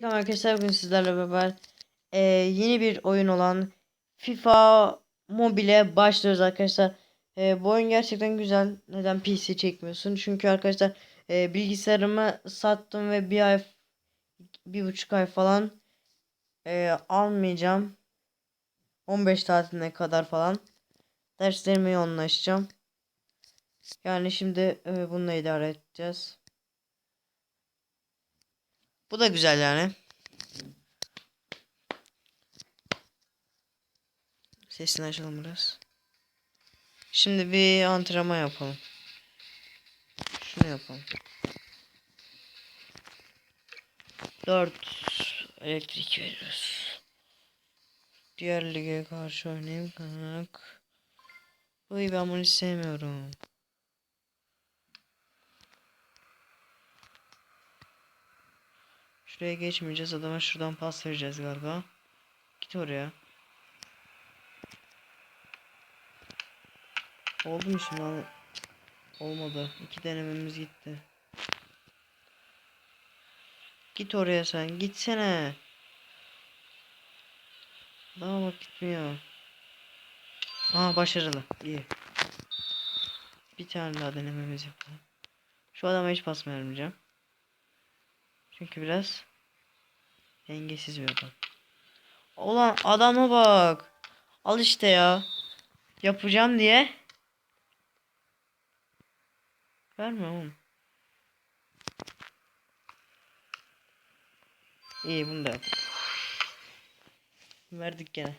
Merhaba Arkadaşlar bugün sizlerle beraber eee, yeni bir oyun olan FIFA Mobile başlıyoruz arkadaşlar. Eee, bu oyun gerçekten güzel. Neden PC çekmiyorsun? Çünkü arkadaşlar eee, bilgisayarımı sattım ve bir ay bir buçuk ay falan eee, almayacağım. 15 tatiline kadar falan derslerimi yoğunlaşacağım. Yani şimdi eee, bununla idare edeceğiz. Bu da güzel yani. Sesini açalım biraz. Şimdi bir antrenman yapalım. Şunu yapalım. 4 elektrik veriyoruz. Diğer lige karşı oynayayım kanka. Uy ben bunu sevmiyorum. Şuraya geçmeyeceğiz. Adama şuradan pas vereceğiz galiba. Git oraya. Oldu mu şimdi? Hani Olmadı. İki denememiz gitti. Git oraya sen. Gitsene. Daha bak gitmiyor. Aa başarılı. İyi. Bir tane daha denememiz yapalım. Şu adama hiç pas vermeyeceğim. Çünkü biraz dengesiz bir adam. Ulan adama bak. Al işte ya. Yapacağım diye. Verme oğlum. İyi bunu da yap. Verdik gene.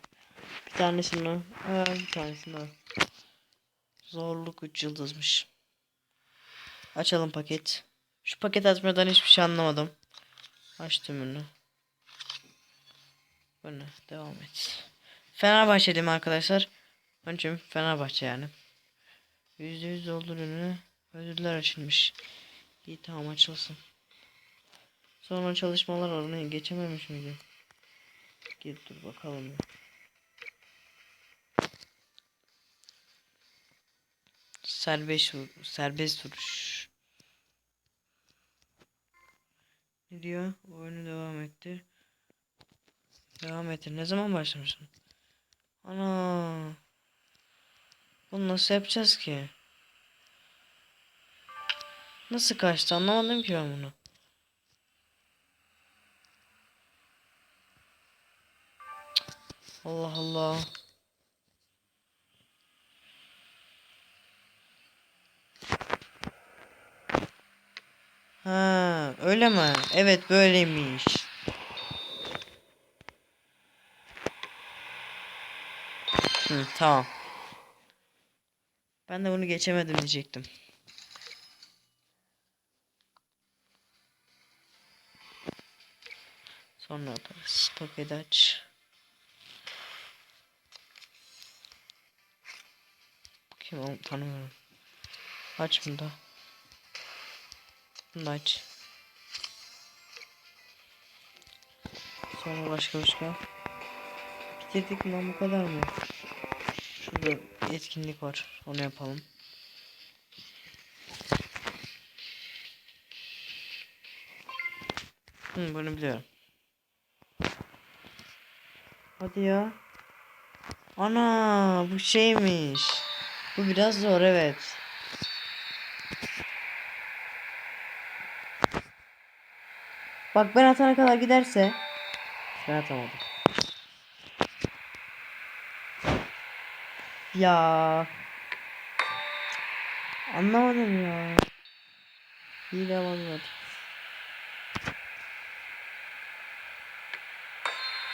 Bir tanesini. Aa, bir tanesini al. Zorluk 3 yıldızmış. Açalım paket. Şu paket açmadan hiçbir şey anlamadım. Açtım bunu. Bunu devam et. Fenerbahçeliyim arkadaşlar. Onun için Fenerbahçe yani. %100 doldur ürünü. Ödüller açılmış. İyi tamam açılsın. Sonra çalışmalar oranı geçememiş miydi? Gir dur bakalım. bir. Serbest serbest vuruş. Ne diyor? Oyunu devam etti. Devam ettir. Ne zaman başlamışsın? Ana. Bunu nasıl yapacağız ki? Nasıl kaçtı anlamadım ki ben bunu. Allah Allah. Ha, öyle mi? Evet böyleymiş. Hı, tamam. Ben de bunu geçemedim diyecektim. Sonra yaparız. Paketi aç. Kim onu tanımıyorum. Aç bunu da. Bunu aç. Sonra başka başka. Bitirdik mi lan bu kadar mı? Şurada etkinlik var. Onu yapalım. Hı, bunu biliyorum. Hadi ya. Ana bu şeymiş. Bu biraz zor evet. Bak ben atana kadar giderse. Ben atamadım. Ya. Anlamadım ya. Devam var.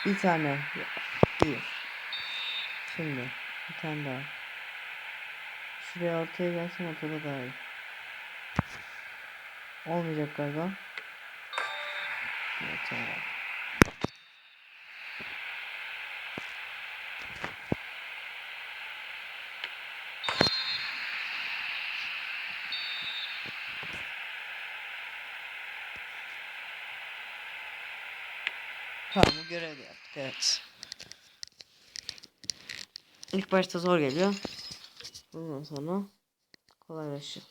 Bir tane. Bir. Şimdi bir tane daha. Şuraya ortaya gelsin ortada daha iyi. Olmayacak galiba. Evet, tamam. Tamam bu görevi yaptık evet. İlk başta zor geliyor. Ondan sonra kolaylaşıyor.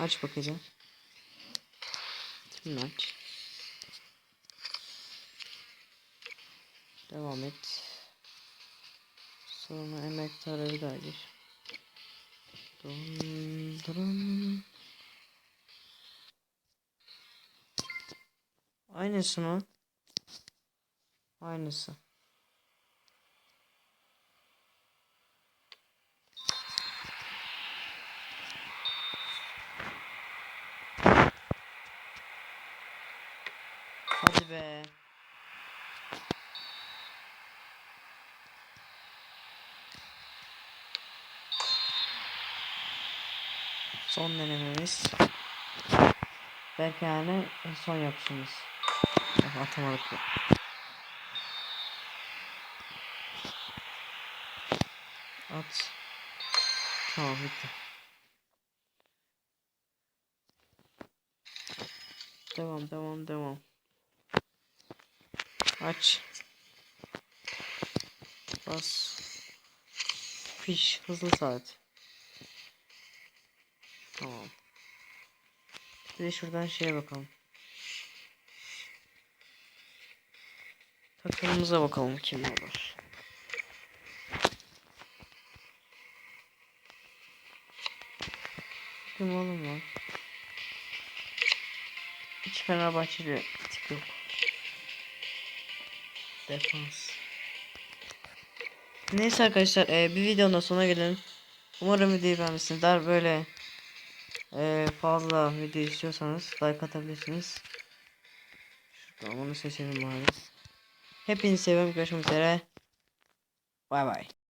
Aç bakacağım. Şimdi aç. Devam et. Sonra emektarı bir daha gir. Dun. Aynısı mı? Aynısı. Hadi be. Son denememiz. Belki yani son yapışımız. Atamadık ya. At. Tamam bitti. Devam devam devam. Aç. Bas. Fiş hızlı saat. Tamam. Bir de şuradan şeye bakalım. Takımımıza bakalım kim olur. Kim oğlum lan? Hiç Fenerbahçeli tip yok. Defans. Neyse arkadaşlar e, bir videonun sonuna gelelim. Umarım videoyu beğenmişsinizdir. Böyle e, fazla video istiyorsanız like atabilirsiniz. Şuradan onu seçelim bari. Hepinizi seviyorum. Görüşmek üzere. Bay bay.